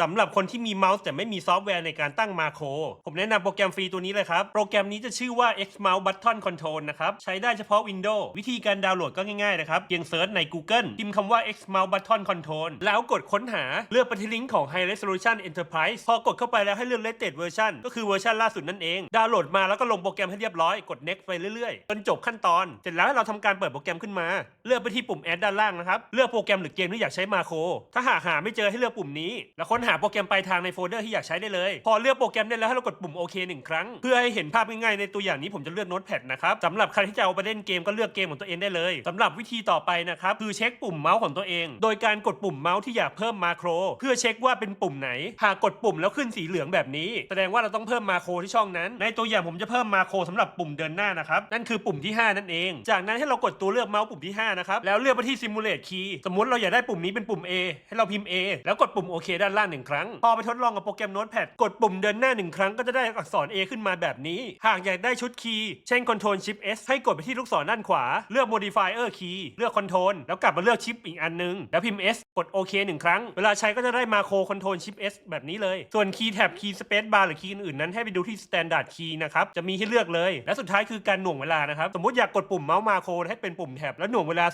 สำหรับคนที่มีเมาส์แต่ไม่มีซอฟต์แวร์ในการตั้งมาโครผมแนะนำโปรแกรมฟรีตัวนี้เลยครับ โปรแกรมนี้จะชื่อว่า X Mouse Button Control นะครับ ใช้ได้เฉพาะ Windows วิธีการดาวน์โหลดก็ง่ายๆนะครับ เพียงเซิร์ชใน Google พิมพ์คำว่า X Mouse Button Control แล้วกดค้นหาเลือกไปที่ลิงก์ของ High Resolution Enterprise พอกดเข้าไปแล้วให้เลือก Latest Version ก็คือเวอร์ชันล่าสุดนั่นเอง ดาวน์โหลดมาแล้วก็ลงโปรแกรมให้เรียบร้อย กด next ไปเรื่อยๆ จนจบขั้นตอน เสร็จแล้วให้เราทำการเปิดโปรแกรมขึ้นมา เลือกไปที่ปุ่ม add ด้านล่างนะครับ เลือกโปรแกรมหรือเกมที่อยากใช้มาโคร ถ้าหากหาไม่เจอให้เลือกปุ่มนี้ แล้วค้นหาโปรแกรมปลายทางในโฟลเดอร์ที่อยากใช้ได้เลย พอเลือกโปรแกรมได้แล้วให้เรากดปุ่มโอเคหนึ่งครั้ง เพื่อให้เห็นภาพง่ายๆในตัวอย่างนี้ผมจะเลือกโน้ตแพดนะครับสำหรับใครที่จะเอาไปเล่นเกมก็เลือกเกมของตัวเองได้เลยสำหรับวิธีต่อไปนะครับคือเช็คปุ่มเมาส์ของตัวเอง โดยการกดปุ่มเมาส์ที่อยากเพิ่มมาโคร เพื่อเช็คว่าเป็นปุ่มไหน หากกดปุ่มแล้วขึ้นสีเหลืองแบบนี้ แสดงว่าเราต้องเพิ่มมาโครที่ช่องนั้น ในตัวอย่างผมจะเพิ่มมาโครสำหรับปุ่มเดินหน้านะครับนั่นคือปุ่มที่ 5 นั่นเอง จากนั้นให้เรากดตัวเลือกเมาส์ปุ่มที่5นะครับแล้วเลือกไปที่ Simulate Key สมมติเราอยากได้ปุ่มนี้เป็นปุ่ม A ให้เราพิมพ์ A แล้วกดปุ่มโอเคด้านล่างหนึ่งครั้ง พอไปทดลองกับโปรแกรมโน้ตแพดกดปุ่มเดินหน้าหนึ่งครั้งก็จะได้อักษร A ขึ้นมาแบบนี้ หากอยากได้ชุดคีย์เช่น Ctrl Shift S ให้กดไปที่ลูกศรด้านขวา เลือก Modifier Key เลือก Ctrl แล้วกลับมาเลือกชิปอีกอันนึง แล้วพิมพ์ S กดโอเคหนึ่งครั้ง เวลาใช้ก็จะได้มาโคร Ctrl Shift S แบบนี้เลย ส่วนคีย์แท็บคีย์ Space Bar หรือคีย์อื่นๆนั้นให้ไปดูที่ Standard Key นะครับจะมีให้เลือกเลย และสุดท้ายคือการหน่วงเวลานะครับสมมติอยากกดปุ่มเมาส์มาโคให้เป็นปุ่มแท็บแล้วหน่วงเวลา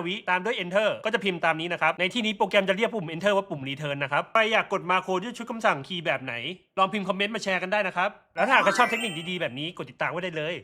0.5 วิตามด้วย Enter ก็จะพิมพ์ตามนี้นะครับในที่นี้โปรแกรมจะเรียกปุ่ม Enter ว่าปุ่ม Return นะครับใครอยากกดมาโคด้วยชุดคำสั่งคีย์แบบไหน ลองพิมพ์คอมเมนต์มาแชร์กันได้นะครับ แล้วถ้าหากใครชอบเทคนิคดีๆแบบนี้กดติดตามไว้ได้เลย